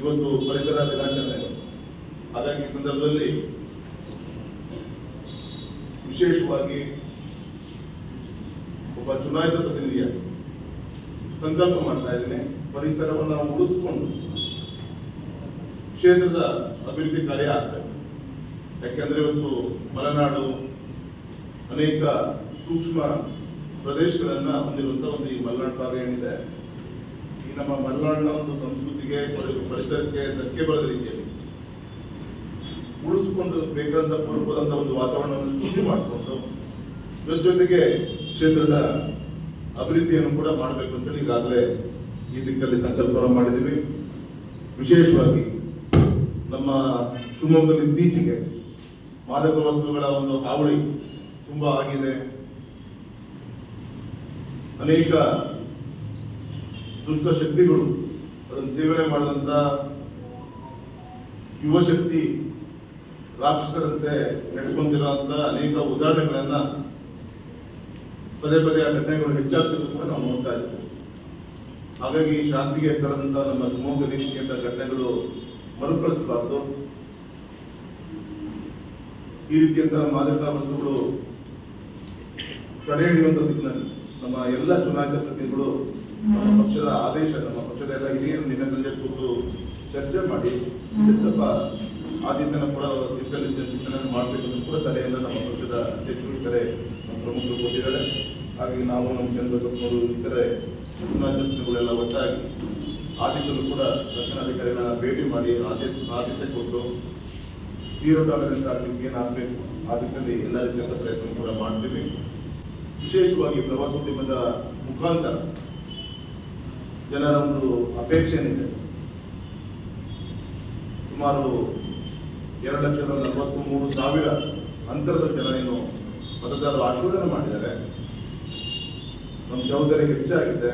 ಇವತ್ತು ಪರಿಸರ ದಿನಾಚರಣೆ. ಹಾಗಾಗಿ ಈ ಸಂದರ್ಭದಲ್ಲಿ ವಿಶೇಷವಾಗಿ ಒಬ್ಬ ಚುನಾಯಿತ ಪ್ರತಿನಿಧಿಯ ಸಂಕಲ್ಪ ಮಾಡ್ತಾ ಇದ್ದೇನೆ. ಪರಿಸರವನ್ನು ಉಳಿಸ್ಕೊಂಡು ಕ್ಷೇತ್ರದ ಅಭಿವೃದ್ಧಿ ಕಾರ್ಯ ಆಗ್ತದೆ ಯಾಕೆಂದ್ರೆ ಇವತ್ತು ಮಲೆನಾಡು ಅನೇಕ ಸೂಕ್ಷ್ಮ ಪ್ರದೇಶಗಳನ್ನ ಹೊಂದಿರುವಂತ ಒಂದು ಈ ಮಲೆನಾಡು ಭಾಗ ಏನಿದೆ ನಮ್ಮ ಮಲೆನಾಡಿನ ಒಂದು ಸಂಸ್ಕೃತಿಗೆ, ಪರಿ- ಪರಿಸರಕ್ಕೆ ಧಕ್ಕೆ ಬರದ ರೀತಿಯಲ್ಲಿ. ಉಳಿಸಿಕೊಂಡು ಬೇಕಾದಂತ ಪೂರ್ವದಂತ ಒಂದು ವಾತಾವರಣವನ್ನು ಸೃಷ್ಟಿ ಮಾಡಿಕೊಂಡು ಇದ್ರ ಜೊತೆಗೆ ಕ್ಷೇತ್ರದ ಅಭಿವೃದ್ಧಿಯನ್ನು ಕೂಡ ಮಾಡಬೇಕು ಅಂತೇಳಿ ಈಗಾಗಲೇ ಈ ದಿಕ್ಕಲ್ಲಿ ಸಂಕಲ್ಪವನ್ನು ಮಾಡಿದ್ದೀವಿ. ವಿಶೇಷವಾಗಿ ನಮ್ಮ ಶಿವಮೊಗ್ಗದಲ್ಲಿ ಇತ್ತೀಚೆಗೆ ಮಾದಕ ವಸ್ತುಗಳ ಒಂದು ಹಾವಳಿ ತುಂಬಾ ಆಗಿದೆ. ಅನೇಕ ದುಷ್ಟ ಶಕ್ತಿಗಳು ಅದನ್ನು ಸೇವನೆ ಮಾಡಿದಂತ ಯುವಶಕ್ತಿ ರಾಕ್ಷಸರಂತೆ ನಡ್ಕೊಂತಿರುವಂತ ಅನೇಕ ಉದಾಹರಣೆಗಳನ್ನ ಪದೇ ಪದೇ ಆ ಘಟನೆಗಳು ಹೆಚ್ಚಾಗ್ತಿರೋದು ಕೂಡ ನಾವು ನೋಡ್ತಾ ಇದ್ದೀವಿ ಹಾಗಾಗಿ ಶಾಂತಿಗೆ ಹೆಸರಾದಂತ ನಮ್ಮ ಶಿವಮೊಗ್ಗ ರೀತಿಯಿಂದ ಘಟನೆಗಳು ಮರುಕಳಿಸಬಾರ್ದು. ಈ ರೀತಿಯಂತ ಮಾದಕ ವಸ್ತುಗಳು ತಡೆ ದಿಕ್ಕಿನಲ್ಲಿ ನಮ್ಮ ಎಲ್ಲ ಚುನಾಯಿತ ಪ್ರತಿನಿಧಿಗಳು ನಮ್ಮ ಪಕ್ಷದ ಆದೇಶ ನಮ್ಮ ಪಕ್ಷದ ಎಲ್ಲ ಹಿರಿಯರು ನಿನ್ನೆ ಸಂಜೆ ಕೂತು ಚರ್ಚೆ ಮಾಡಿ ಸ್ವಲ್ಪ ಆದ್ಯತೆನ ಕೂಡ ಚಿ- ಚಿಂತನೆ ಮಾಡಬೇಕು ಕೂಡ ಸಲಹೆಯನ್ನು ನಮ್ಮ ಪಕ್ಷದ ಅಧ್ಯಕ್ಷರು ಇತರೆ ಪ್ರಮುಖರು ಕೊಟ್ಟಿದ್ದಾರೆ. ಹಾಗಾಗಿ ನಾವು ನಮ್ಮ ಚಂದ್ರಸಪ್ಪನವರು ಇತರೆ ಚುನಾವಣೆಗಳೆಲ್ಲ ಒಟ್ಟಾಗಿ ಆದಿತ್ಯನು ಕೂಡ ರಕ್ಷಣಾಧಿಕಾರಿಗಳ ಭೇಟಿ ಮಾಡಿ ಆದ್ಯತೆ ಆದ್ಯತೆ ಕೊಟ್ಟು ಜೀರೋ ಟಾಲರೆನ್ಸ್ ಆಗಲಿಕ್ಕೆ ಏನಾಗಬೇಕು? ಆ ದಿಕ್ಕಲ್ಲಿ ಎಲ್ಲ ರೀತಿಯಾದ ಪ್ರಯತ್ನ ಕೂಡ ಮಾಡ್ತೀವಿ. ವಿಶೇಷವಾಗಿ ಪ್ರವಾಸೋದ್ಯಮದ ಮುಖಾಂತರ ಜನರ ಒಂದು ಅಪೇಕ್ಷೆ ಏನಿದೆ ಸುಮಾರು ಎರಡು ಲಕ್ಷದ ನಲವತ್ತು ಮೂರು ಸಾವಿರ ಅಂತರದ ಜನ ಏನು ಮತದಾರರು ಆಶೀರ್ವಾದನೆ ಮಾಡಿದ್ದಾರೆ. ನಮ್ಮ ಜವಾಬ್ದಾರಿ ಹೆಚ್ಚಾಗಿದೆ.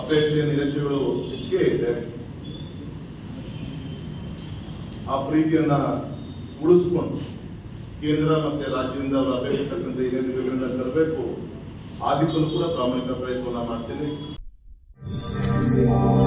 ಅಪೇಕ್ಷೆ ನಿರೀಕ್ಷೆಗಳು ಹೆಚ್ಚಿಗೆ ಇದೆ. ಆ ಪ್ರೀತಿಯನ್ನ ಉಳಿಸ್ಕೊಂಡು ಕೇಂದ್ರ ಮತ್ತೆ ರಾಜ್ಯದಿಂದ ಅವರು ತಕ್ಕಂತೆ ಏನೇನು ತರಬೇಕು ಆ ದಿಕ್ಕಲ್ಲೂ ಕೂಡ ಪ್ರಾಮಾಣಿಕ ಪ್ರಯತ್ನ ಮಾಡ್ತೀನಿ. Christ.